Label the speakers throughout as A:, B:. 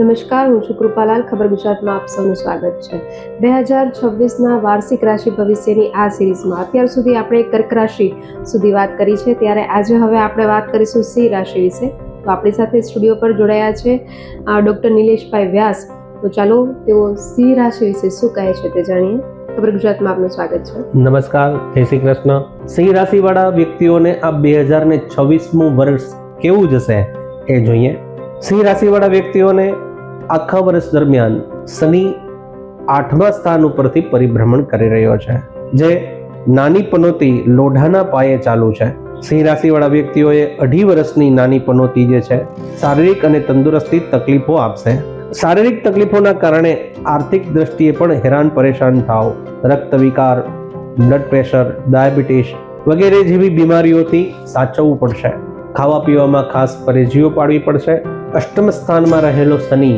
A: નમસ્કાર, હું છું કૃપાલાલ, ખબર ગુજરાતમાં આપ સૌનું સ્વાગત છે. બે હજાર છવ્વીસના વાર્ષિક રાશિ ભવિષ્યની આ સિરીઝમાં અત્યાર સુધી આપણે કર્ક રાશિ સુધી વાત કરી છે. ત્યારે આજે હવે આપણે વાત કરીશું સિંહ રાશિ વિશે. તો આપણી સાથે સ્ટુડિયો પર જોડાયા છે ડૉક્ટર નિલેશભાઈ વ્યાસ. તો ચાલો, તેઓ સિંહ રાશિ વિશે શું કહે છે તે જાણીએ. ખબર ગુજરાતમાં આપનું સ્વાગત છે.
B: નમસ્કાર, જય શ્રી કૃષ્ણ. સિંહ રાશિવાળા વ્યક્તિઓને આ બે હજાર ને છવ્વીસમું વર્ષ કેવું જશે એ જોઈએ. સિંહ રાશિવાળા વ્યક્તિઓને આખા વર્ષ દરમિયાન શનિ આઠમા સ્થાન ઉપરથી પરિભ્રમણ કરી રહ્યો છે, જે નાની પનોતી લોઢાના પાયે ચાલુ છે. સિંહ રાશિવાળા વ્યક્તિઓએ અઢી વર્ષની નાની પનોતી જે છે, શારીરિક અને તંદુરસ્તી તકલીફો આપશે. શારીરિક તકલીફોના કારણે આર્થિક દ્રષ્ટિએ પણ હેરાન પરેશાન થાવ રક્ત વિકાર, બ્લડ પ્રેશર, ડાયાબિટીસ વગેરે જેવી બીમારીઓથી સાચવવું પડશે. ખાવા પીવામાં ખાસ પરેજીઓ પાડવી પડશે. અષ્ટમ સ્થાનમાં રહેલો શનિ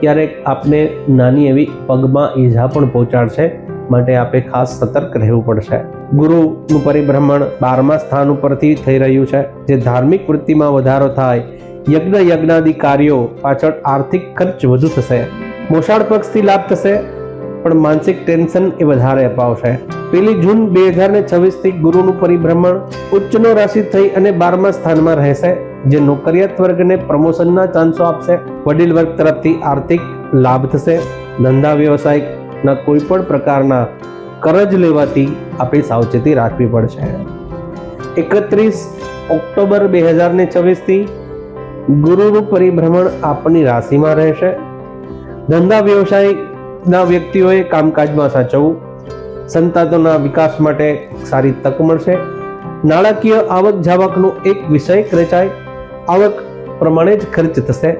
B: ક્યારેક આપને નાની એવી પગમાં ઈજા પણ પહોંચાડશે, માટે આપે ખાસ સતર્ક રહેવું પડશે. ગુરુનું પરિભ્રમણ બારમા સ્થાન ઉપરથી થઈ રહ્યું છે, જે ધાર્મિક વૃત્તિમાં વધારો થાય. યજ્ઞ યજ્ઞાદિ કાર્યો પાછળ આર્થિક ખર્ચ વધુ થશે. મોસાળ પક્ષથી લાભ થશે, પણ માનસિક ટેન્શન એ વધારે અપાવશે. પેલી જૂન બે હજાર ને છવ્વીસથી ગુરુનું પરિભ્રમણ ઉચ્ચનો રાશિ થઈ અને બારમા સ્થાનમાં રહેશે, જે નોકરિયાત વર્ગને પ્રમોશનના ચાન્સો આપશે. વડીલ વર્ગ તરફથી આર્થિક લાભ થશે. ધંધા વ્યવસાયના કોઈ પણ પ્રકારના કરજ લેવાથી આપણી સાવચેતી રાખવી પડશે. એકત્રીસ ઓક્ટોબર બે હજાર ને છવ્વીસથી ગુરુનું પરિભ્રમણ આપની રાશિમાં રહેશે. ધંધા વ્યવસાયના વ્યક્તિઓએ કામકાજમાં સાચવવું સંતાનોના વિકાસ માટે સારી તક મળશે. નાણાકીય આવક જાવકનો એક વિષય રચાય આવક પ્રમાણે જ ખર્ચ થશે.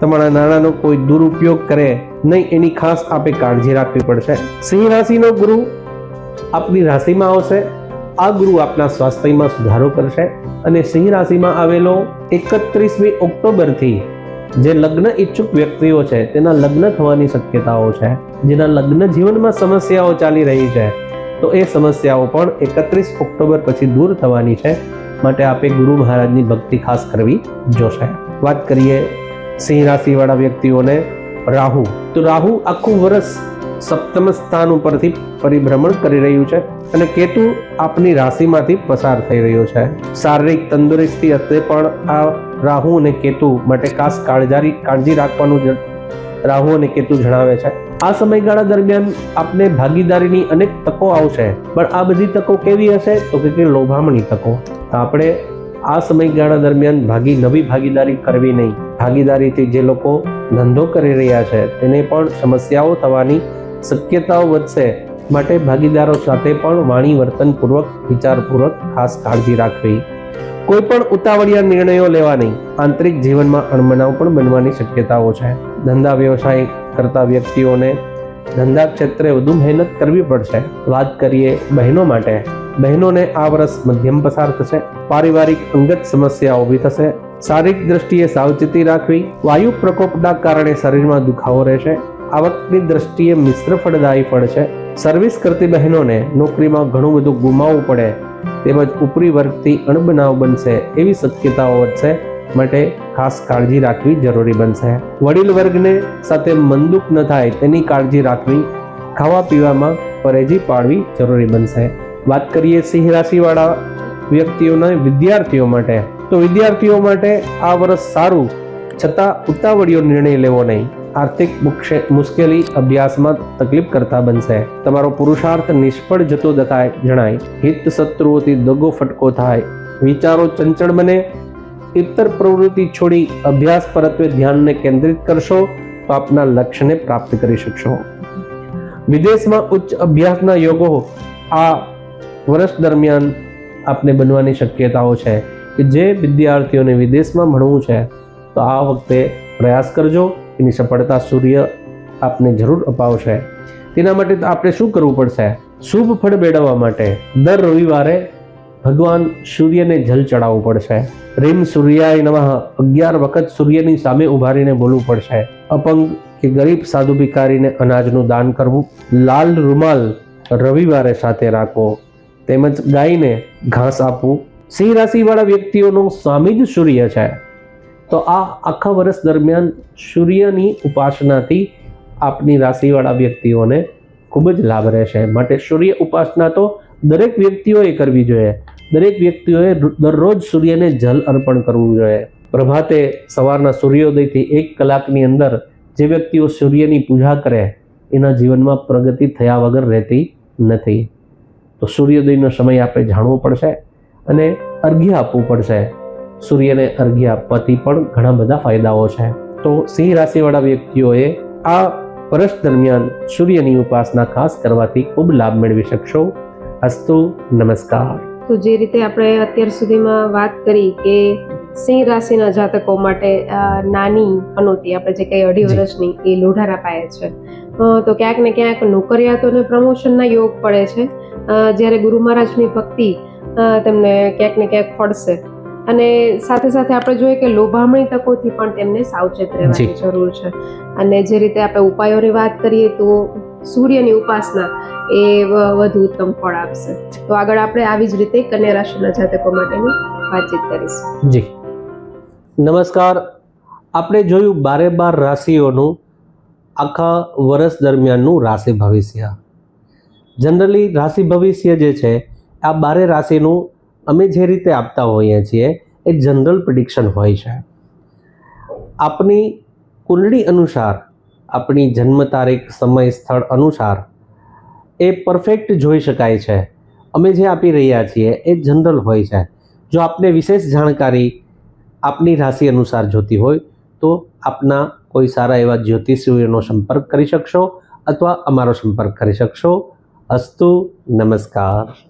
B: તમારા નાણાંનો કોઈ દુરુપયોગ કરે નહીં એની ખાસ આપે કાળજી રાખવી પડશે. સિંહ રાશિનો ગુરુ આપની રાશિમાં આવશે. આ ગુરુ આપના સ્વાસ્થ્યમાં સુધારો કરશે અને સિંહ રાશિમાં આવેલો એકત્રીસમી ઓક્ટોબરથી જે લગ્ન ઈચ્છુક વ્યક્તિઓ છે, તેના લગ્ન થવાની શક્યતાઓ છે, જેના લગ્ન જીવનમાં સમસ્યાઓ ચાલી રહી છે, તો એ સમસ્યાઓ પણ એકત્રીસ ઓક્ટોબર પછી દૂર થવાની છે. માટે આપે ગુરુ મહારાજની ભક્તિ ખાસ કરવી જોશે. વાત કરીએ સિંહ રાશિવાળા વ્યક્તિઓને, રાહુ. તો રાહુ આખું વર્ષ સપ્તમ સ્થાન ઉપરથી પરિભ્રમણ કરી રહ્યું છે અને કેતુ આપની રાશિમાંથી પસાર થઈ રહ્યો છે. શારીરિક તંદુરસ્તી અત્યારે પણ આ રાહુ અને કેતુ માટે ખાસ કાળજારી કાળજી રાખવાનું રાહુ અને કેતુ જણાવે છે. આ સમયગાળા દરમિયાન આપને ભાગીદારીની અનેક તકો આવશે, પણ આ બધી તકો કેવી હશે? તો કે કે લોભામણી તકો. તો આપણે આ સમયગાળા દરમિયાન ભાગી, નવી ભાગીદારી કરવી નહીં. ભાગીદારીથી જે લોકો ધંધો કરી રહ્યા છે, તેને પણ સમસ્યાઓ થવાની શક્યતાઓ વધશે માટે ભાગીદારો સાથે પણ વાણી વર્તનપૂર્વક, વિચારપૂર્વક ખાસ કાળજી રાખવી. કોઈ પણ ઉતાવળિયા નિર્ણયો લેવા નહીં. આંતરિક જીવનમાં અણમનાવ પણ બનવાની શક્યતાઓ છે. ધંધા વ્યવસાય કરતા વ્યક્તિઓને ધંધા ક્ષેત્રે વધુ મહેનત કરવી પડશે. વાત કરીએ બહેનો માટે. બહેનોને આ વર્ષ મધ્યમ પસાર થશે. પારિવારિક અંગત સમસ્યાઓ ઊભી થશે. શારીરિક દ્રષ્ટિએ સાવચેતી રાખવી. વાયુ પ્રકોપના કારણે શરીરમાં દુખાવો રહેશે. આવકની દ્રષ્ટિએ મિશ્ર ફળદાયી ફળ છે. સર્વિસ કરતી બહેનોને નોકરીમાં ઘણું બધું ગુમાવવું પડે, તેમજ ઉપરી વર્ગથી અણબનાવ બનશે એવી શક્યતાઓ વધશે માટે ખાસ કાળજી રાખવી જરૂરી બનશે. વડીલ વર્ગને સાથે મંદુક ન થાય તેની કાળજી રાખવી, ખાવા પીવામાં પરેજી પાડવી જરૂરી બનશે. વાત કરીએ સિંહ રાશિવાળા વ્યક્તિઓના વિદ્યાર્થીઓ માટે. તો વિદ્યાર્થીઓ માટે આ વર્ષ સારું, છતાં ઉતાવળીયો નિર્ણય લેવો નહીં. આર્થિક મુશ્કેલી અભ્યાસમાં તકલીફ કરતા બનશે. તમારો પુરુષાર્થ નિષ્ફળ જતો દેખાય, જણાય. હિત શત્રુઓથી દગો ફટકો થાય. વિચારો ચંચળ બને. ઇતર પ્રવૃત્તિ છોડી અભ્યાસ પરત્વે ધ્યાનને કેન્દ્રિત કરશો, તો આપના લક્ષ્યને પ્રાપ્ત કરી શકશો. વિદેશમાં ઉચ્ચ અભ્યાસના યોગો આ વર્ષ દરમિયાન આપને બનવાની શક્યતાઓ છે કે જે વિદ્યાર્થીઓને વિદેશમાં ભણવું છે, તો આ વખતે પ્રયાસ કરજો. એની સફળતા સૂર્ય આપને જરૂર અપાવશે. તેના માટે આપણે શું કરવું પડશે? શુભ ફળ મેળવવા માટે દર રવિવારે ભગવાન સૂર્યને જલ ચડાવવું પડશે. રીમ સૂર્યાય નમઃ અગિયાર વખત સૂર્યની સામે ઊભા રહીને બોલવું પડશે. અપંગ કે ગરીબ સાધુ ભિકારીને અનાજનું દાન કરવું. લાલ રૂમાલ રવિવારે સાથે રાખવો. તેમજ ગાયને ઘાસ આપવું. સિંહ રાશિવાળા વ્યક્તિઓનો સ્વામી જ સૂર્ય છે. તો આ આખા વર્ષ દરમિયાન સૂર્યની ઉપાસનાથી આપની રાશિવાળા વ્યક્તિઓને ખૂબ જ લાભ રહેશે. માટે સૂર્ય ઉપાસના તો દરેક વ્યક્તિઓએ કરવી જોઈએ. દરેક વ્યક્તિઓએ દરરોજ સૂર્યને જલ અર્પણ કરવું જોઈએ. પ્રભાતે સવારના સૂર્યોદયથી એક કલાકની અંદર જે વ્યક્તિઓ સૂર્યની પૂજા કરે, એના જીવનમાં પ્રગતિ થયા વગર રહેતી નથી. તો સૂર્યોદયનો સમય આપણે જાણવો પડશે અને અર્ઘ્ય આપવું પડશે. સૂર્યને અર્ઘ્ય આપવાથી પણ ઘણા બધા ફાયદાઓ છે. તો સિંહ રાશિવાળા વ્યક્તિઓએ આ વર્ષ દરમિયાન સૂર્યની ઉપાસના ખાસ કરવાથી ખૂબ લાભ મેળવી શકશો. અસ્તુ નમસ્કાર.
A: તો જે રીતે આપણે અત્યાર સુધીમાં વાત કરી કે સિંહ રાશિના જાતકો માટે નાની પનોતી આપણે જે કઈ અઢી. વર્ષની એ લોઢારા પાયે છે. તો ક્યાંક ને ક્યાંક નોકરિયાતોને પ્રમોશનના યોગ પડે છે. જ્યારે ગુરુ મહારાજની ભક્તિ તેમને ક્યાંક ને ક્યાંક ફળશે. અને સાથે સાથે આપણે જોઈએ કે લોભામણી તકોથી પણ તેમને સાવચેત રહેવાની જરૂર છે. અને જે રીતે આપણે ઉપાયોની વાત કરીએ તો સૂર્યની ઉપાસના એ વધુ ઉત્તમ ફળ આપશે. તો આગળ આપણે આવી જ રીતે કન્યા રાશિના જાતકો માટેની વાતચીત કરીશું.
B: જી. નમસ્કાર. આપણે જોયું બારે બાર રાશિઓનું આખા વર્ષ દરમિયાનનું રાશિ ભવિષ્ય. જનરલી રાશિ ભવિષ્ય જે છે આ બારે રાશિનું અમે જે રીતે આપતા હોઈએ છીએ, એ જનરલ પ્રિડિક્શન હોય છે. આપની કુંડળી અનુસાર આપણી જન્મ તારીખ સમય, સ્થળ અનુસાર, એ પરફેક્ટ જોઈ શકાય છે. અમે જે આપી રહ્યા છીએ, એ જનરલ હોય છે. જો આપને વિશેષ જાણકારી આપની રાશિ અનુસાર જોતી હોય, તો આપના કોઈ સારા એવા જ્યોતિષીઓનો સંપર્ક કરી શકશો, અથવા અમારો સંપર્ક કરી શકશો. અસ્તુ, નમસ્કાર.